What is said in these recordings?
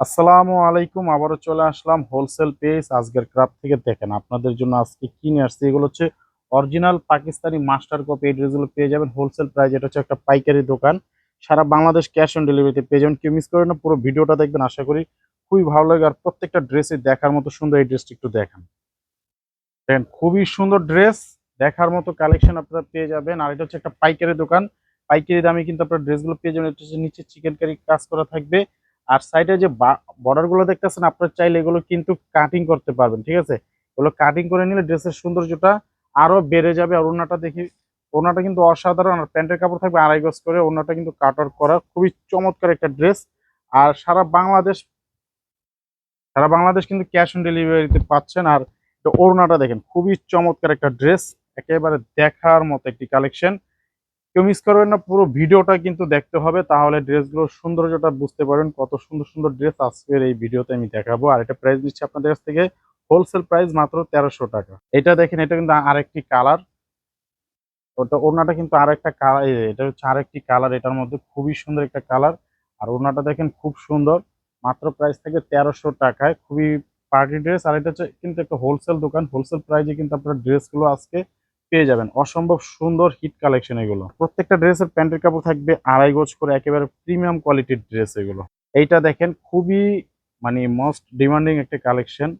আসসালামু আলাইকুম, আবারও চলে আসলাম হোলসেল পেজ আজকের ক্রাফট থেকে দেখেন। আপনাদের জন্য আজকে কিনে আসছে, এগুলো হচ্ছে অরিজিনাল পাকিস্তানি মাস্টার কপি, এই ড্রেসগুলো পেয়ে যাবেন হোলসেল প্রাইস। এটা হচ্ছে একটা পাইকারি দোকান। সারা বাংলাদেশ ক্যাশ অন ডেলিভারিতে পেয়ে যাবেন। কেউ মিস করেন না, পুরো ভিডিওটা দেখবেন, আশা করি খুবই ভালো লাগে। আর প্রত্যেকটা ড্রেসে দেখার মতো সুন্দর, এই ড্রেসটি একটু দেখান। দেখেন, খুবই সুন্দর ড্রেস, দেখার মতো কালেকশন আপনারা পেয়ে যাবেন। আর এটা হচ্ছে একটা পাইকারি দোকান। পাইকারি দামে কিন্তু আপনার ড্রেসগুলো পেয়ে যাবেন। এটা হচ্ছে নিচে চিকেন কারি কাজ করা থাকবে। আর সাইডে যে বর্ডারগুলো দেখতেছেন, আপনার চাইলে এগুলো কিন্তু কাটিং করতে পারবেন, ঠিক আছে? এগুলো কাটিং করে নিলে ড্রেসের সৌন্দর্যটা আরও বেড়ে যাবে আর ওনাটা দেখি ওনাটা কিন্তু অসাধারণ। আর প্যান্টের কাপড় থাকবে আড়াই গজ করে ওনাটা কিন্তু কাটার করা খুবই চমৎকার একটা ড্রেস আর সারা বাংলাদেশ সারা বাংলাদেশ কিন্তু ক্যাশ অন ডেলিভারিতে পাচ্ছেন। আর ওড়নাটা দেখেন, খুবই চমৎকার একটা ড্রেস একেবারে দেখার মতো একটি কালেকশন কেউ মিস করবেন না, পুরো ভিডিওটা কিন্তু দেখতে হবে, তাহলে ড্রেসগুলোর সৌন্দর্যটা বুঝতে পারবেন কত সুন্দর সুন্দর ড্রেস আজকের এই ভিডিওতে আমি দেখাবো। আর এটা প্রাইস দিচ্ছি আপনাদের কাছ থেকে হোলসেল প্রাইস মাত্র তেরোশো টাকা। এটা দেখেন, এটা কিন্তু আরেকটি কালার ওটা ওড়নাটা কিন্তু আরেকটা কালার এটা হচ্ছে আরেকটি কালার এটার মধ্যে খুবই সুন্দর একটা কালার আর ওড়নাটা দেখেন, খুব সুন্দর। মাত্র প্রাইস থেকে তেরোশো টাকায়, খুবই পার্টি ড্রেস আর এটা হচ্ছে কিন্তু একটা হোলসেল দোকান। হোলসেল প্রাইসে কিন্তু আপনার ড্রেসগুলো আজকে পেয়ে যাবেন। অসম্ভব সুন্দর হিট কালেকশন এগুলো। প্রত্যেকটা ড্রেসের প্যান্টের কাপড় থাকবে আড়াই গোজ করে, একেবারে প্রিমিয়াম কোয়ালিটির ড্রেস এগুলো। এইটা দেখেন, খুবই মানে মোস্ট ডিমান্ডিং একটা কালেকশন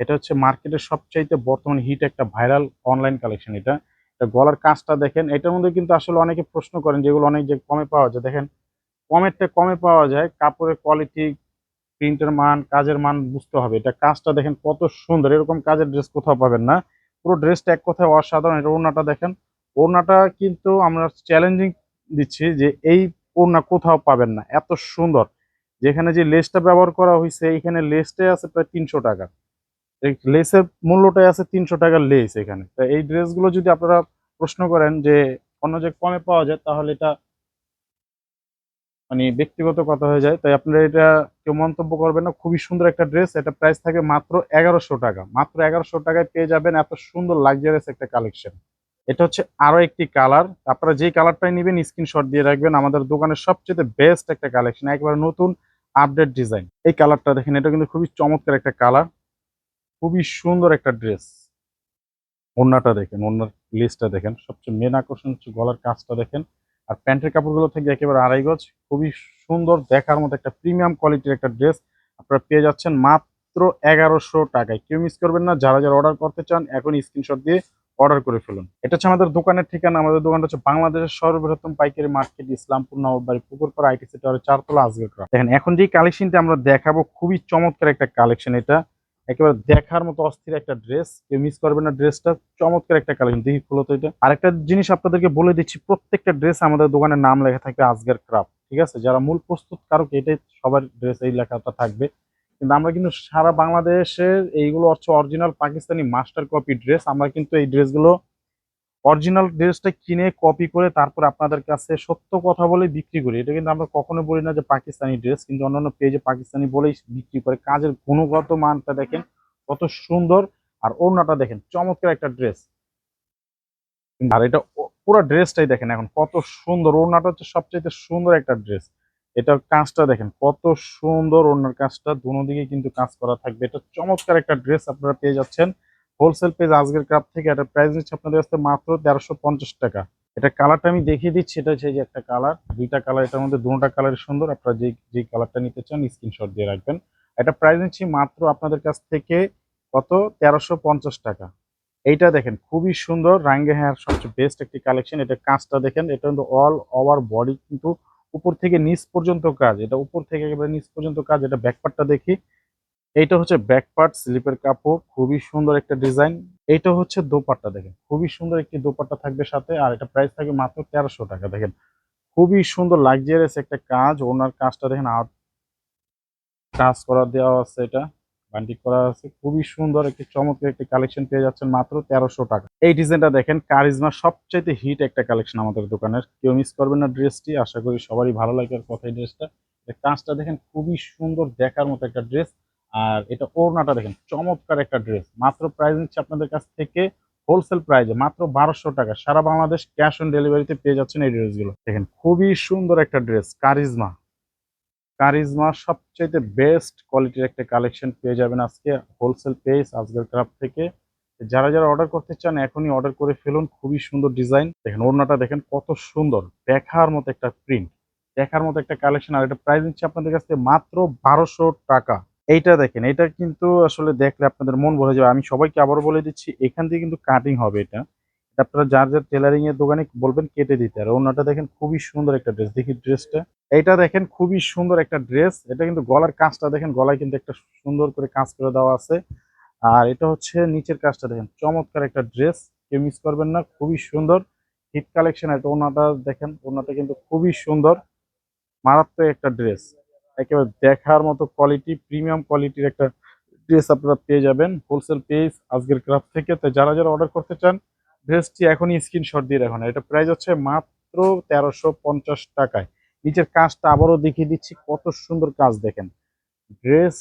এটা হচ্ছে মার্কেটের সবচাইতে বর্তমানে হিট একটা ভাইরাল অনলাইন কালেকশন এটা। গলার কাজটা দেখেন, এটার মধ্যে কিন্তু আসলে অনেকে প্রশ্ন করেন, যেগুলো অনেক যে কমে পাওয়া যায়। দেখেন, কমেরটা কমে পাওয়া যায়, কাপড়ের কোয়ালিটি প্রিন্টের মান, কাজের মান বুঝতে হবে। এটা কাজটা দেখেন কত সুন্দর, এরকম কাজের ড্রেস কোথাও পাবেন না। পুরো ড্রেসটা এক কথায় অসাধারণ, এটা ওড়নাটা দেখেন। ওড়নাটা কিন্তু আমরা চ্যালেঞ্জিং দিচ্ছি যে এই ওড়না কোথাও পাবেন না, এত সুন্দর। যেখানে যে লেসটা ব্যবহার করা হয়েছে এখানে লেসটাই আছে প্রায় তিনশো টাকা। লেসের মূল্যটাই আছে তিনশো টাকার লেস এখানে। তা এই ড্রেসগুলো যদি আপনারা প্রশ্ন করেন যে অন্য যে কমে পাওয়া যায়, তাহলে এটা মানে ব্যক্তিগত কথা হয়ে যায়। তাই আপনারা এটা কেউ মন্তব্য করবেন না। খুবই সুন্দর একটা ড্রেস। এটা প্রাইস থাকে মাত্র এগারোশো টাকা। মাত্র এগারোশো টাকায় পেয়ে যাবেন এত সুন্দর লাক্সারিয়াস একটা কালেকশন এটা হচ্ছে আরও একটি কালার আপনারা যেই কালারটাই নেবেন স্ক্রিনশট দিয়ে রাখবেন। আমাদের দোকানের সবচেয়ে বেস্ট একটা কালেকশন একবার নতুন আপডেট ডিজাইন এই কালারটা দেখেন, এটা কিন্তু খুবই চমৎকার একটা কালার খুবই সুন্দর একটা ড্রেস ওড়নাটা দেখেন, ওড়নার লিস্টটা দেখেন। সবচেয়ে মেন আকর্ষণ হচ্ছে গলার কাজটা দেখেন। আর প্যান্টের কাপড়গুলো থেকে একেবারে আড়াই গজ। খুবই সুন্দর দেখার মতো একটা প্রিমিয়াম কোয়ালিটির একটা ড্রেস আপনারা পেয়ে যাচ্ছেন মাত্র এগারোশো টাকায়। কেউ মিস করবেন না, যারা যারা অর্ডার করতে চান এখন স্ক্রিনশট দিয়ে অর্ডার করে ফেলুন। এটা হচ্ছে আমাদের দোকানের ঠিকানা। আমাদের দোকানটা হচ্ছে বাংলাদেশের সর্ববৃহত্তম পাইকারি মার্কেট, ইসলামপুর নববাড়ি পুকুরপাড়া, আইটি সেক্টরের চারতলা ক্রাফট দেখেন, এখন যে কালেকশনটা আমরা দেখাবো, খুবই চমৎকার একটা কালেকশন এটা। একেবারে দেখার মতো অস্থির একটা ড্রেস কেউ মিস করবে না ড্রেসটা চমৎকার একটা কালেকশন দেখি খোলো তো এটা। আরেকটা জিনিস আপনাদেরকে বলে দিচ্ছি, প্রত্যেকটা ড্রেস আমাদের দোকানের নাম লেখা থাকবে আজগের ক্রাফট ঠিক আছে? যারা মূল প্রস্তুত কারক এটাই সবার ড্রেস এই লেখাটা থাকবে? কিন্তু আমরা কিন্তু সারা বাংলাদেশের এইগুলো হচ্ছে original Pakistani master copy dress আমরা কিন্তু এই ড্রেসগুলো অরিজিনাল ড্রেসটা কিনে কপি করে তারপর আপনাদের কাছে সত্য কথা বলে বিক্রি করি। এটা কিন্তু আমরা কখনো বলি না যে পাকিস্তানি ড্রেস কিন্তু অন্যান্য পেজে পাকিস্তানি বলেই বিক্রি করে। কাজের গুণগত মানটা দেখেন, কত সুন্দর। আর ওড়নাটা দেখেন, চমৎকার একটা ড্রেস আর এটা পুরো ড্রেসটাই দেখেন এখন, কত সুন্দর। ওড়নাটা হচ্ছে সবচেয়ে সুন্দর একটা ড্রেস এটার কাজটা দেখেন, কত সুন্দর ওড়নার কাজটা। দুনো দিকে কিন্তু কাজ করা থাকবে। এটা চমৎকার একটা ড্রেস আপনারা পেয়ে যাচ্ছেন। হোলসেল পেজ আজকের ক্রাফ থেকে, এটা প্রাইস নিচ্ছে আপনাদের কাছে মাত্র তেরোশো টাকা। এটা কালারটা আমি দেখিয়ে দিচ্ছি, এটা হচ্ছে যে একটা কালার দুইটা কালার এটার মধ্যে দুটা কালার সুন্দর, আপনারা যে যে কালারটা নিতে চান স্ক্রিনশট দিয়ে রাখবেন। এটা প্রাইস নিচ্ছি মাত্র আপনাদের কাছ থেকে কত? তেরোশো পঞ্চাশ টাকা। এইটা দেখেন, খুবই সুন্দর, রাঙ্গে হেয়ার সবচেয়ে বেস্ট একটি কালেকশন এটা কাজটা দেখেন, এটা কিন্তু অল ওভার বডি কিন্তু উপর থেকে নিচ পর্যন্ত কাজ। এটা উপর থেকে একেবারে নিচ পর্যন্ত কাজ, এটা ব্যাকপার্টটা দেখি। এইটা হচ্ছে ব্যাক পার্ট স্লিপের কাপড়, খুবই সুন্দর একটা ডিজাইন এইটা হচ্ছে দোপাট্টা, দেখেন। খুবই সুন্দর একটি দোপাট্টা থাকবে সাথে, আর এটা প্রাইস থাকবে মাত্র তেরোশো টাকা, দেখেন। খুবই সুন্দর লাক্সারিয়াস একটা কাজ, ওনার কাজটা দেখেন, আর কাজ করা দেওয়া আছে এটা বান্ডিক করা আছে। খুবই সুন্দর একটি চমৎকার একটি কালেকশন পেয়ে যাচ্ছেন মাত্র তেরোশো টাকা। এই ডিজাইনটা দেখেন কারিজমা সবচাইতে হিট একটা কালেকশন আমাদের দোকানের। কেউ মিস করবেন না ড্রেসটি, আশা করি সবারই ভালো লাগে আর কথা এই ড্রেসটা কাজটা দেখেন, খুবই সুন্দর দেখার মতো একটা ড্রেস আর এটা ওড়নাটা দেখেন, চমৎকার একটা ড্রেস মাত্র প্রাইস নিচ্ছে আপনাদের কাছ থেকে হোলসেল প্রাইজে মাত্র বারোশো টাকা। সারা বাংলাদেশ ক্যাশ অন ডেলিভারিতে পেয়ে যাচ্ছেন এই ড্রেসগুলো দেখেন, খুবই সুন্দর একটা ড্রেস কারিজমা। কারিজমা সবচাইতে বেস্ট কোয়ালিটির একটা কালেকশন পেয়ে যাবেন আজকে হোলসেল পেজ আজকের ক্রাফট থেকে। যারা যারা অর্ডার করতে চান, এখনই অর্ডার করে ফেলুন। খুবই সুন্দর ডিজাইন দেখেন, ওড়নাটা দেখেন, কত সুন্দর। দেখার মতো একটা প্রিন্ট দেখার মতো একটা কালেকশন আর এটা প্রাইস নিচ্ছে আপনাদের কাছ থেকে মাত্র বারোশো টাকা। এইটা দেখেন এটা কিন্তু আসলে দেখলে আপনাদের মন ভরে যাবে। আমি সবাইকে আবারও বলে দিচ্ছি, এখান থেকে কিন্তু কাটিং হবে এটা। এটা আপনারা যার যার টেলারিং এর দোকানে বলবেন কেটে দিতে আর ওনাটা দেখেন, খুবই সুন্দর একটা ড্রেস দেখি ড্রেসটা এইটা দেখেন, খুবই সুন্দর একটা ড্রেস এটা কিন্তু গলার কাজটা দেখেন, গলায় কিন্তু একটা সুন্দর করে কাজ করে দেওয়া আছে। আর এটা হচ্ছে নিচের কাজটা দেখেন, চমৎকার একটা ড্রেস কেউ মিস করবেন না, খুবই সুন্দর। হিট কালেকশন এটা ওনাটা দেখেন, ওনাটা কিন্তু খুবই সুন্দর। মারাত্মক একটা ড্রেস একেবারে দেখার মতো কোয়ালিটি প্রিমিয়াম কোয়ালিটির একটা ড্রেস আপনারা পেয়ে যাবেন হোলসেল পেজ আজকের ক্রাফট থেকে। তো যারা যারা অর্ডার করতে চান ড্রেসটি এখনই স্ক্রিনশট দিয়ে রাখুন। এটা প্রাইস হচ্ছে মাত্র তেরোশো পঞ্চাশ টাকায়। নিচের কাজটা আবারও দেখিয়ে দিচ্ছি, কত সুন্দর কাজ দেখেন। ড্রেস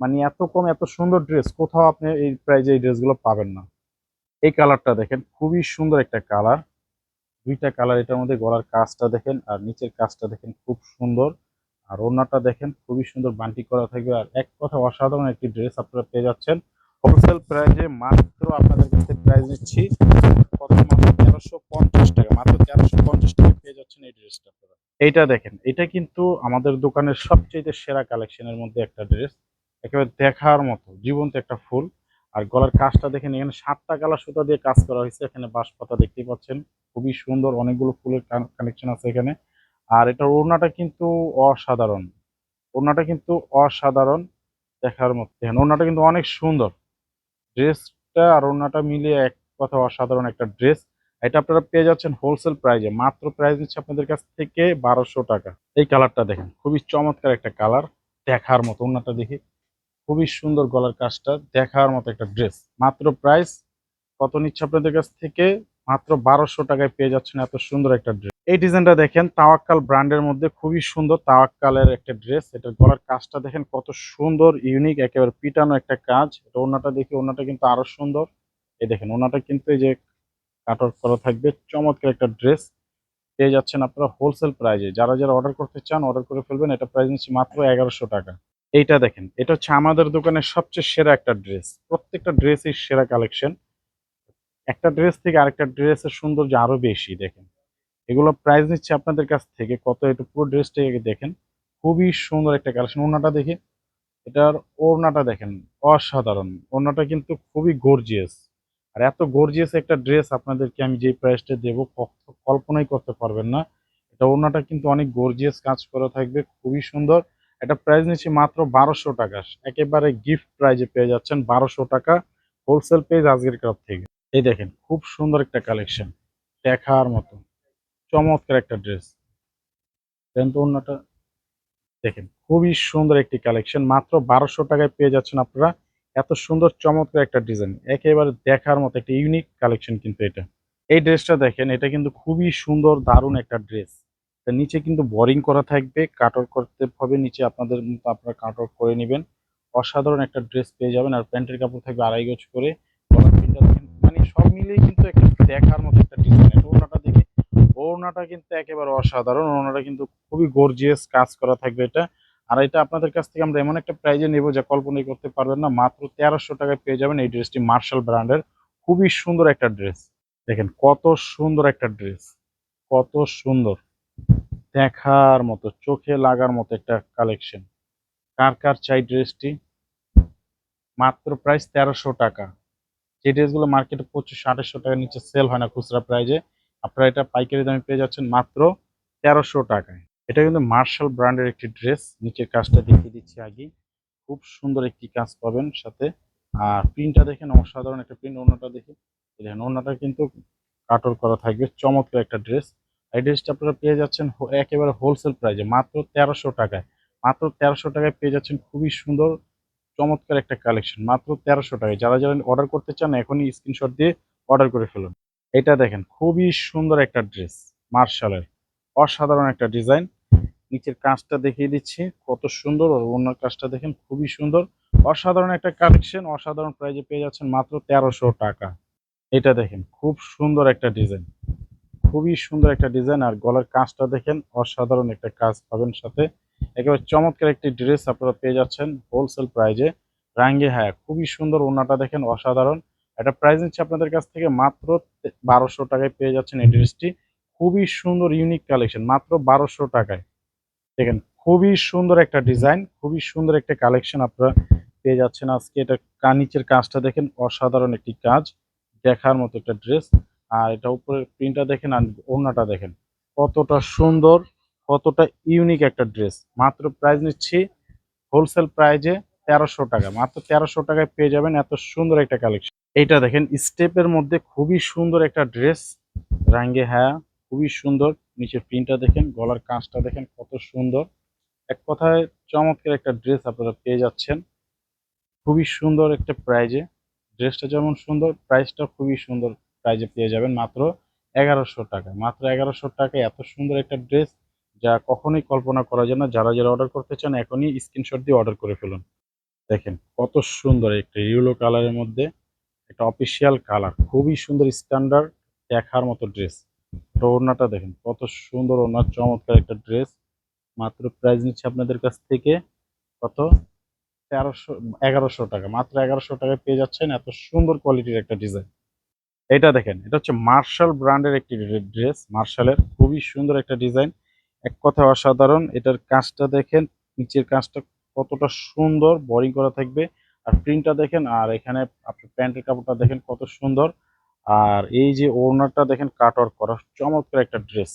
মানে এত কম, এত সুন্দর ড্রেস কোথাও আপনি এই প্রাইজে এই ড্রেসগুলো পাবেন না। এই কালারটা দেখেন, খুবই সুন্দর একটা কালার দুইটা কালার এটার মধ্যে গলার কাজটা দেখেন, আর নিচের কাজটা দেখেন, খুব সুন্দর। আর ওড়নাটা দেখেন, খুবই সুন্দর বান্টি করা থাকবে। আর এক কথা অসাধারণ একটি ড্রেস আপনারা পেয়ে যাচ্ছেন। হোলসেল প্রাইজে মাত্র আপনাদের কাছে প্রাইস কত মাত্র তেরোশো পঞ্চাশ টাকা পেয়ে যাচ্ছেন এই ড্রেসটা আপনারা। এইটা দেখেন, এটা কিন্তু আমাদের দোকানের সবচেয়ে সেরা কালেকশনের মধ্যে একটা ড্রেস একেবারে দেখার মতো, জীবন্ত একটা ফুল। আর গলার কাজটা দেখেন, এখানে সাতটা কালার সুতা দিয়ে কাজ করা হয়েছে। এখানে বাঁশপাতা দেখতেই পাচ্ছেন, খুবই সুন্দর, অনেকগুলো ফুলের কানেকশন আছে এখানে। আর এটার ওড়নাটা কিন্তু অসাধারণ। ওড়নাটা কিন্তু অসাধারণ দেখার মতো। দেখেন, ওড়নাটা কিন্তু অনেক সুন্দর। ড্রেসটা আর ওড়নাটা মিলিয়ে এক কথা অসাধারণ একটা ড্রেস। এটা আপনারা পেয়ে যাচ্ছেন হোলসেল প্রাইজে। মাত্র প্রাইস নিচ্ছে আপনাদের কাছ থেকে বারোশো টাকা। এই কালারটা দেখেন, খুবই চমৎকার একটা কালার। দেখার মতো, ওড়নাটা দেখি। খুবই সুন্দর গলার কাজটা। দেখার মতো একটা ড্রেস। মাত্র প্রাইস কত নিচ্ছে আপনাদের কাছ থেকে? মাত্র বারোশো টাকায় পেয়ে যাচ্ছেন এত সুন্দর একটা ড্রেস। এই ডিজাইনটা দেখেন, তাওয়াক্কাল ব্র্যান্ডের মধ্যে খুবই সুন্দর তাওয়াক্কালের একটা ড্রেস। এটার গলার কাজটা দেখেন কত সুন্দর, ইউনিক, একেবারে পিটানো একটা কাজ। এটা ওনাটা দেখি ওনাটা কিন্তু আরও সুন্দর। এই দেখেন ওনাটা কিন্তু এই যে কাট করা থাকবে, চমৎকার একটা ড্রেস। পেয়ে যাচ্ছেন আপনারা হোলসেল প্রাইজে যারা যারা অর্ডার করতে চান অর্ডার করে ফেলবেন। এটা প্রাইস নিচ্ছি মাত্র এগারোশো টাকা। এইটা দেখেন, এটা হচ্ছে আমাদের দোকানের সবচেয়ে সেরা একটা ড্রেস। প্রত্যেকটা ড্রেসই সেরা কালেকশন একটা ড্রেস থেকে আরেকটা ড্রেসের সৌন্দর্য আরও বেশি, দেখেন। এগুলো প্রাইস নিচ্ছে আপনাদের কাছ থেকে। কত একটু পুরো ড্রেসটা দেখেন। খুবই সুন্দর একটা কালেকশন ওড়নাটা দেখে, এটার ওড়নাটা দেখেন, অসাধারণ। ওড়নাটা কিন্তু খুবই গর্জিয়াস আর এত গর্জিয়াস একটা ড্রেস আপনাদেরকে আমি যে প্রাইসটা দেবো কল্পনাই করতে পারবেন না। এটা ওড়নাটা কিন্তু অনেক গর্জিয়াস কাজ করা থাকবে, খুবই সুন্দর। এটা প্রাইস নিচ্ছি মাত্র বারোশো টাকা। একেবারে গিফট প্রাইজে পেয়ে যাচ্ছেন বারোশো টাকা হোলসেল পেজ আজকের ক্লাব থেকে। এই দেখেন, খুব সুন্দর একটা কালেকশন দেখার মতো। চমৎকার একটা ড্রেস দেন তো অন্যটা দেখেন, খুবই সুন্দর একটি কালেকশন মাত্র বারোশো টাকায় পেয়ে যাচ্ছেন আপনারা। এত সুন্দর, চমৎকার একটা ডিজাইন একেবারে দেখার মতো একটা ইউনিক কালেকশন কিন্তু এটা। এই ড্রেসটা দেখেন, এটা কিন্তু খুবই সুন্দর, দারুণ একটা ড্রেস নিচে কিন্তু বোরিং করা থাকবে কাটর করতে হবে নিচে, আপনাদের মতো আপনারা কাটর করে নেবেন। অসাধারণ একটা ড্রেস পেয়ে যাবেন। আর প্যান্টের কাপড় থাকবে আড়াই গজ করে। মানে সব মিলিয়ে কিন্তু একটা দেখার মতো একটা ডিজাইন ওড়নাটা কিন্তু একেবারে অসাধারণ। ওড়নাটা কিন্তু খুবই গর্জিয়াস কাজ করা থাকবে এটা। আর এটা আপনাদের কাছ থেকে আমরা এমন একটা প্রাইজে নেব যা কল্পনাই করতে পারবেন না। মাত্র তেরোশো টাকায় পেয়ে যাবেন এই ড্রেসটি মার্শাল ব্র্যান্ডের খুবই সুন্দর একটা ড্রেস দেখেন কত সুন্দর একটা ড্রেস কত সুন্দর। দেখার মতো, চোখে লাগার মতো একটা কালেকশন কার কার চাই ড্রেসটি মাত্র প্রাইস তেরোশো টাকা। যে ড্রেসগুলো মার্কেটে পঁচিশশো, আঠাশশো টাকার নিচে সেল হয় না খুচরা প্রাইজে আপনারা এটা পাইকারি দামে পেয়ে যাচ্ছেন মাত্র তেরোশো টাকায়। এটা কিন্তু মার্শাল ব্র্যান্ডের একটি ড্রেস নিচের কাজটা দেখিয়ে দিচ্ছি আগে। খুব সুন্দর একটি কাজ পাবেন সাথে। আর প্রিন্টটা দেখেন, অসাধারণ একটা প্রিন্ট অন্যটা দেখে। দেখেন অন্যটা কিন্তু কাটর করা থাকবে। চমৎকার একটা ড্রেস এই ড্রেসটা আপনারা পেয়ে যাচ্ছেন একেবারে হোলসেল প্রাইজে মাত্র তেরোশো টাকায়। মাত্র তেরোশো টাকায় পেয়ে যাচ্ছেন খুবই সুন্দর, চমৎকার একটা কালেকশন মাত্র তেরোশো টাকায়। যারা যারা অর্ডার করতে চান, এখনই স্ক্রিনশট দিয়ে অর্ডার করে ফেলুন। এটা দেখেন, খুবই সুন্দর একটা ড্রেস, মার্শালের। অসাধারণ একটা ডিজাইন। নিচের কাজটা দেখিয়ে দিচ্ছি, কত সুন্দর। আর অন্য কাজটা দেখেন, খুবই সুন্দর। অসাধারণ একটা কালেকশন, অসাধারণ প্রাইজে পেয়ে যাচ্ছেন মাত্র তেরোশো টাকা। এটা দেখেন, খুব সুন্দর একটা ডিজাইন। খুবই সুন্দর একটা ডিজাইন। আর গলার কাজটা দেখেন, অসাধারণ একটা কাজ পাবেন সাথে। একেবারে চমৎকার একটি ড্রেস আপনারা পেয়ে যাচ্ছেন হোলসেল প্রাইজে। রাঙ্গে হ্যাঁ খুবই সুন্দর ওনাটা দেখেন, অসাধারণ। এটা প্রাইস নিচ্ছে আপনাদের কাছ থেকে মাত্র বারোশো টাকায় পেয়ে যাচ্ছেন এই ড্রেসটি খুবই সুন্দর ইউনিক কালেকশন মাত্র বারোশো টাকায়। দেখেন, খুবই সুন্দর একটা ডিজাইন খুবই সুন্দর একটা কালেকশন আপনারা পেয়ে যাচ্ছেন আজকে। এটা কা নিচের কাজটা দেখেন, অসাধারণ একটি কাজ, দেখার মতো একটা ড্রেস আর এটা উপরের প্রিন্টটা দেখেন আর ওড়নাটা দেখেন, কতটা সুন্দর, কতটা ইউনিক একটা ড্রেস মাত্র প্রাইস নিচ্ছি হোলসেল প্রাইজে তেরোশো টাকা। মাত্র তেরোশো টাকায় পেয়ে যাবেন এত সুন্দর একটা কালেকশন এইটা দেখেন, স্টেপের মধ্যে খুবই সুন্দর একটা ড্রেস রাঙ্গে হ্যাঁ খুবই সুন্দর। নিচের প্রিন্টটা দেখেন, গলার কাঁচটা দেখেন, কত সুন্দর। এক কথায় চমৎকার একটা ড্রেস আপনারা পেয়ে যাচ্ছেন। খুবই সুন্দর একটা প্রাইজে ড্রেসটা যেমন সুন্দর প্রাইসটা খুবই সুন্দর প্রাইজে পেয়ে যাবেন মাত্র এগারোশো টাকা। মাত্র এগারোশো টাকায় এত সুন্দর একটা ড্রেস যা কখনোই কল্পনা করা যায় না। যারা যারা অর্ডার করতে চান, এখনই স্ক্রিনশট দিয়ে অর্ডার করে ফেলুন। দেখেন কত সুন্দর একটা ইয়েলো কালারের মধ্যে একটা অফিসিয়াল কালার খুবই সুন্দর স্ট্যান্ডার্ড দেখার মতো ড্রেস ওড়নাটা দেখেন কত সুন্দর ওনার চমৎকার একটা ড্রেস মাত্র প্রাইস নিচ্ছে আপনাদের কাছ থেকে কত? তেরোশো, এগারোশো টাকা। মাত্র এগারোশো টাকায় পেয়ে যাচ্ছেন এত সুন্দর কোয়ালিটির একটা ডিজাইন এটা দেখেন, এটা হচ্ছে মার্শাল ব্র্যান্ডের একটি ড্রেস মার্শালের খুবই সুন্দর একটা ডিজাইন এক কথায় অসাধারণ। এটার কাজটা দেখেন, নিচের কাজটা কতটা সুন্দর বোরিং করা থাকবে। আর প্রিন্টটা দেখেন, আর এখানে আপনার প্যান্টের কাপড়টা দেখেন কত সুন্দর। আর এই যে ওড়নাটা দেখেন কাট ওয়ার্ক করা, চমৎকার একটা ড্রেস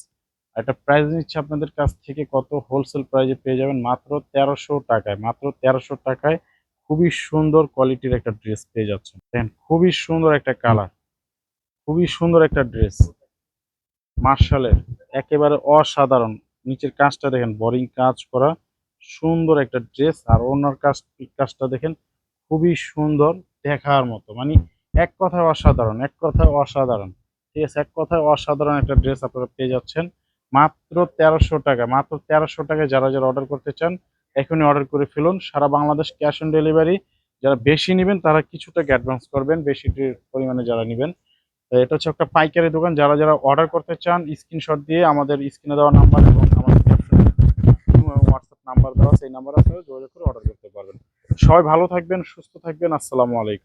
একটা প্রাইস নিচ্ছে আপনাদের কাছ থেকে কত হোলসেল প্রাইজে পেয়ে যাবেন, মাত্র তেরোশো টাকায়, মাত্র তেরোশো টাকায় খুবই সুন্দর কোয়ালিটির একটা ড্রেস পেয়ে যাচ্ছেন। দেখেন, খুবই সুন্দর একটা কালার খুবই সুন্দর একটা ড্রেস মার্শালের, একেবারে অসাধারণ। নিচের কাজটা দেখেন বোরিং কাজ করা। সুন্দর একটা ড্রেস আর ওনার কাজ কাজটা দেখেন, খুবই সুন্দর দেখার মতো। মানে এক কথায় অসাধারণ, এক কথায় অসাধারণ। ঠিক আছে, এক কথায় অসাধারণ একটা ড্রেস আপনারা পেয়ে যাচ্ছেন। মাত্র তেরোশো টাকা, মাত্র তেরোশো টাকায় যারা যারা অর্ডার করতে চান, এখনই অর্ডার করে ফেলুন। সারা বাংলাদেশ ক্যাশ অন ডেলিভারি যারা বেশি নেবেন, তারা কিছু টাকা অ্যাডভান্স করবেন, বেশি পরিমাণে যারা নেবেন। এটা হচ্ছে একটা পাইকারি দোকান। যারা যারা অর্ডার করতে চান স্ক্রিনশট দিয়ে আমাদের স্ক্রিনে দেওয়া নাম্বার নাম্বার এই নাম্বার আপনারা যোগাযোগ করে অর্ডার করতে পারবেন। সবাই ভালো থাকবেন, সুস্থ থাকবেন, আসসালামু আলাইকুম।